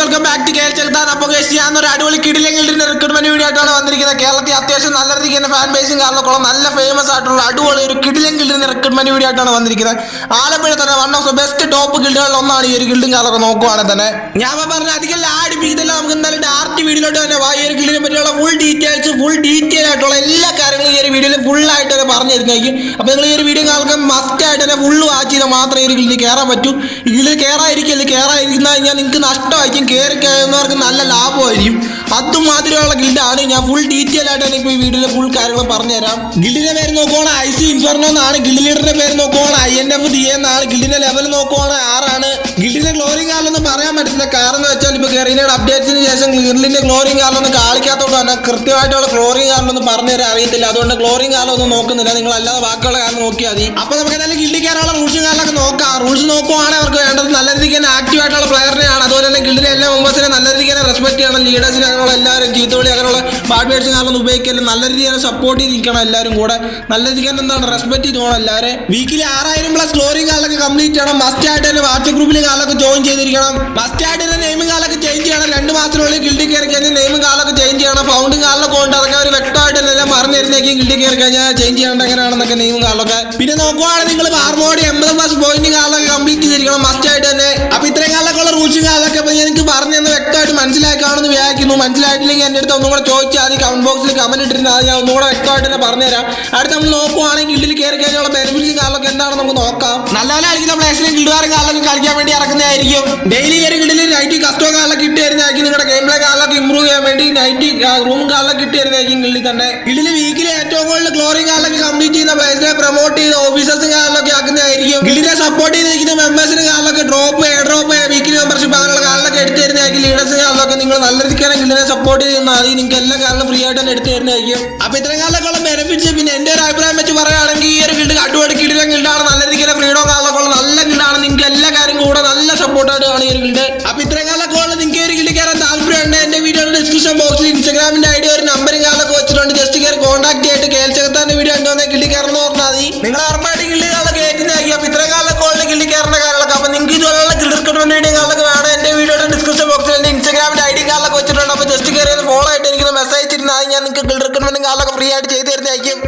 Welcome back to കേൾ ചെറുതാൻ അപ്പോൾ ഗൈസ് ഞാൻ ഒരു അടിപൊളി കിടിലെങ്കിൽ റിക്രൂട്ട്മെന്റ് വീഡിയോ ആയിട്ടാണ് വന്നിരിക്കുന്നത്. കേരളത്തിൽ അത്യാവശ്യം നല്ല രീതിക്ക് തന്നെ ഫാൻ ബേസും കാരണം നല്ല ഫേമസ് ആയിട്ടുള്ള അടിപൊളി ഒരു കിടിലെങ്കിൽ റിക്രൂട്ട്മെന്റ് വീഡിയോ ആയിട്ടാണ് വന്നിരിക്കുന്നത്. ആലപ്പുഴ തന്നെ one of the best top ഗിൽഡുകളിൽ ഒന്നാണ് ഈ ഒരു ഗിൽഡും കാലൊക്കെ നോക്കുവാണെങ്കിൽ തന്നെ. ഞാൻ പറഞ്ഞ അധികം ലാഡിപ്പിക്കുന്നില്ല നമുക്ക് എന്തായാലും ഡാർട്ട് വീഡിയോയിലോട്ട് തന്നെ ഈ ഒരു ഗിൽഡിനെ പറ്റിയുള്ള ഫുൾ ഡീറ്റെയിൽസ് ഫുൾ ഡീറ്റെയിൽ ആയിട്ടുള്ള എല്ലാ വീഡിയോയിൽ ഫുൾ ആയിട്ട് തന്നെ പറഞ്ഞു തരുന്നതായിരിക്കും അപ്പോൾ നിങ്ങൾ ഈ ഒരു വീഡിയോ കാണാൻ മസ്റ്റ് ആയിട്ട് തന്നെ ഫുള്ള് വാച്ച് ചെയ്താൽ മാത്രമേ ഈ ഗിൽഡിൽ കയറാൻ പറ്റൂ. ഇതിൽ കയറായിരിക്കും അല്ലെങ്കിൽ കയറായിരിക്കുന്ന കഴിഞ്ഞാൽ നിങ്ങൾക്ക് നഷ്ടമായിരിക്കും. കയറി കഴിയുന്നവർക്ക് നല്ല ലാഭമായിരിക്കും. അതുമാതിരിയുള്ള ഗിൽഡാണ് ഞാൻ ഫുൾ ഡീറ്റെയിൽ ആയിട്ട് തന്നെ ഇപ്പോൾ ഈ വീഡിയോയിൽ ഫുൾ കാര്യങ്ങൾ പറഞ്ഞുതരാം. ഗിൽഡിന്റെ പേര് നോക്കുവാണ് ഐ സി ഇൻഫർണോ എന്നാണ്. ഗിൽഡ് ലീഡറിന്റെ പേര് നോക്കുവാണ് ഐ എൻ എഫ് ഡി എന്നാണ്. ലെവൽ നോക്കുവാണ് ആറാണ് ഗിൽഡിന്റെ ഗ്ലോറി കാലൊന്നും പറയാൻ പറ്റില്ല കാരണം എന്ന് വെച്ചാൽ ഇപ്പോൾ കെറീനയുടെ അപ്ഡേറ്റ്സിന് ശേഷം ഗിൽഡിന്റെ ഗ്ലോറിംഗ് കാലൊന്നും കാണിക്കാത്തതുകൊണ്ട് തന്നെ കൃത്യമായിട്ടുള്ള ഗ്ലോറിംഗ് കാലൊന്നും പറഞ്ഞു തരാൻ അറിയത്തില്ല. അതുകൊണ്ട് ക്ലോറിംഗ് കാലം ഒന്നും നോക്കുന്നില്ല. നിങ്ങൾ അല്ലാതെ ബാക്കിയുള്ള കാലം നോക്കിയാൽ മതി. അപ്പൊ നമുക്ക് എന്തായാലും കിട്ടിക്കാനുള്ള റൂൾസും കാലൊക്കെ നോക്കാം. റൂൾസ് നോക്കുവാണെങ്കിൽ അവർക്ക് വേണ്ടത്. നല്ല രീതിക്ക് തന്നെ ആക്റ്റീവ് ആയിട്ടുള്ള പ്ലെയറിനെയാണ് അതുപോലെ തന്നെ മെമ്പേഴ്സിനെ നല്ല രീതിക്ക് തന്നെ റെസ്പെക്ട് ചെയ്യണം ലീഡേഴ്സിനെ അങ്ങനെയുള്ള എല്ലാവരും ചീത്തവിളി അങ്ങനെയുള്ള വേർഡ്സും കാരണം ഉപയോഗിക്കല്ല നല്ല രീതിയിൽ തന്നെ സപ്പോർട്ട് ചെയ്ത് നിൽക്കണം എല്ലാവരും കൂടെ. നല്ല രീതിക്ക് തന്നെ എന്താണ് റെസ്പെക്ട് ചെയ്ത് പോകണം എല്ലാവരും. വീക്കിലി ആറായിരം പ്ലസ് ഗ്ലോറിംഗ് കാലൊക്കെ കംപ്ലീറ്റ് ചെയ്യണം. മസ്റ്റ് ആയിട്ട് തന്നെ വാട്സപ്പ് ഗ്രൂപ്പിൽ കാലൊക്കെ ജോയിൻ ചെയ്തിരിക്കണം. മസ്റ്റ് ആയിട്ട് തന്നെ നെയിമും കാലൊക്കെ ചേഞ്ച് ചെയ്യണം. രണ്ട് മാസത്തിനുള്ളിൽ ഗിൽഡിൽ കയറി കഴിഞ്ഞാൽ നെയിമും കാലൊക്കെ ചേഞ്ച് ചെയ്യണം. ഫൗണ്ടും കാലൊക്കെ ഉണ്ട് അതൊക്കെ അവർ വ്യക്തമായിട്ട് എല്ലാം തരുന്നേക്കും ഗിൽഡിൽ കയറി കഴിഞ്ഞാൽ ചേഞ്ച് ചെയ്യേണ്ട എങ്ങനെയാണെന്നൊക്കെ നെയിമും കാലൊക്കെ. പിന്നെ നോക്കുവാണെങ്കിൽ നിങ്ങൾ ആർമോഡ് എൺപത് പ്ലസ് പോയിന്റ് കാലൊക്കെ കംപ്ലീറ്റ് ചെയ്തിരിക്കണം. മസ്റ്റ് ആയിട്ട് തന്നെ. അപ്പൊ ഞാൻ അതൊക്കെ എനിക്ക് പറഞ്ഞു തന്നെ വ്യക്തമായിട്ട് മനസ്സിലായി കാണുമെന്ന് വിചാരിക്കുന്നു. മനസ്സിലായിട്ടില്ലെങ്കിൽ എന്റെ അടുത്ത് ഒന്നും കൂടെ ചോദിച്ചാൽ മതി കമന്റ് ബോക്സിൽ കമന്റ് ഇട്ടിരുന്നാൽ അത് ഞാൻ ഒന്നുകൂടെ വ്യക്തമായിട്ട് തന്നെ പറഞ്ഞുതരാം. അടുത്ത് നമ്മൾ നോക്കുവാണെങ്കിൽ ഗിൽഡിൽ കയറി കഴിഞ്ഞുള്ള ബെനിഫിറ്റ് കാലൊക്കെ എന്താണെന്ന് നമുക്ക് നോക്കാം. നല്ല നല്ല കളിക്കുന്ന പ്ലേസിലും കാലൊക്കെ കളിക്കാൻ വേണ്ടി ഇറക്കുന്നതായിരിക്കും. ഡെയിലി കയറി ഗിൽഡിൽ നൈറ്റ് കസ്റ്റോ കാലൊക്കെ ഇട്ട് തരുന്നതായിരിക്കും നിങ്ങളുടെ ഗെയിം പ്ലേ കാലൊക്കെ ഇമ്പ്രൂവ് ചെയ്യാൻ വേണ്ടി നൈറ്റ് റൂം കാലൊക്കെ ഇട്ട് തരുന്നതായിരിക്കും ഗിൽഡിൽ തന്നെ. ഗിൽഡിൽ വീക്കിലെ ഏറ്റവും കൂടുതൽ ഗ്ലോറി കാലൊക്കെ കംപ്ലീറ്റ് ചെയ്യുന്ന പ്ലേസിനെ പ്രൊമോട്ട് ചെയ്ത ഓഫീസേഴ്സും കാലൊക്കെ ആക്കുന്നതായിരിക്കും. ഗിൽഡിനെ സപ്പോർട്ട് ചെയ്തിരിക്കുന്ന മെമ്പേഴ്സിന് കാലൊക്കെ ഡ്രോപ്പ് ലീഡേഴ്സിന് അതൊക്കെ നിങ്ങൾ നല്ല രീതിക്കാണ് ഇതിനെ സപ്പോർട്ട് ചെയ്യുന്ന അത് നിങ്ങൾക്ക് എല്ലാ കാലം ഫ്രീ ആയിട്ട് തന്നെ എടുത്തു തരുന്നതായിരിക്കും. അപ്പൊ ഇത്രയും കാലൊക്കെ ബെനിഫിറ്റ്സ് പിന്നെ എന്റെ ഒരു അഭിപ്രായം വെച്ച് പറയുകയാണെങ്കിൽ ഈ ഒരു ഗിൽഡ് അടിപൊളി കിടിലം ഗിൽഡാണ് നല്ല രീതിയിലെ ഫ്രീഡം കാലൊക്കെ നല്ല ഗിൽഡാണ് നിങ്ങൾക്ക് എല്ലാ കാര്യം കൂടെ നല്ല സപ്പോർട്ടായിട്ട് ആണ് ഈ ഗിൽഡ് അപ്പൊ ഇത്രയും കാലൊക്കെ നിങ്ങൾക്ക് ഒരു ഗിൽഡ് കയറാൻ താല്പര്യമുണ്ട് എന്റെ വീഡിയോയുടെ ഡിസ്ക്രിപ്ഷൻ ബോക്സിൽ ഇൻസ്റ്റാഗ്രാമിന്റെ ഐഡി ഒരു നമ്പറും കാലൊക്കെ വെച്ചിട്ടുണ്ട്. ജസ്റ്റ് കയറി കോൺടാക്ട് ചെയ്തിട്ട് കേൾച്ചകത്താന്റെ വീഡിയോ ഉണ്ടോ ഗിൽഡ് കയറണമെന്ന് പറഞ്ഞാൽ മതി. നിങ്ങൾ ഉറപ്പായിട്ട് ഗിൽഡ് കാലൊക്കെ കയറ്റുന്നതായിരിക്കും അപ്പൊ ഇത്രയും കാലൊക്കെ ഉള്ള ഗിൽഡ് കയറുന്ന കാര്യങ്ങളൊക്കെ. അപ്പൊ നിങ്ങൾക്ക് ഇതുപോലുള്ള ഗിൽഡ് കിട്ടുന്ന വീഡിയോ കാലൊക്കെ ബോക്സിൽ ഐ ഡി കാലൊക്കെ വെച്ചിട്ടുണ്ട്. അപ്പോൾ ജസ്റ്റ് കയറി ഫോളോ ആയിട്ട് എനിക്ക് മെസ്സേജ് ഇട്ടിരുന്നാൽ ഞാൻ നിങ്ങൾക്ക് റിക്രൂട്ട്മെന്റ് കാലൊക്കെ ഫ്രീ ആയിട്ട് ചെയ്ത് തരുന്നതായിരിക്കും.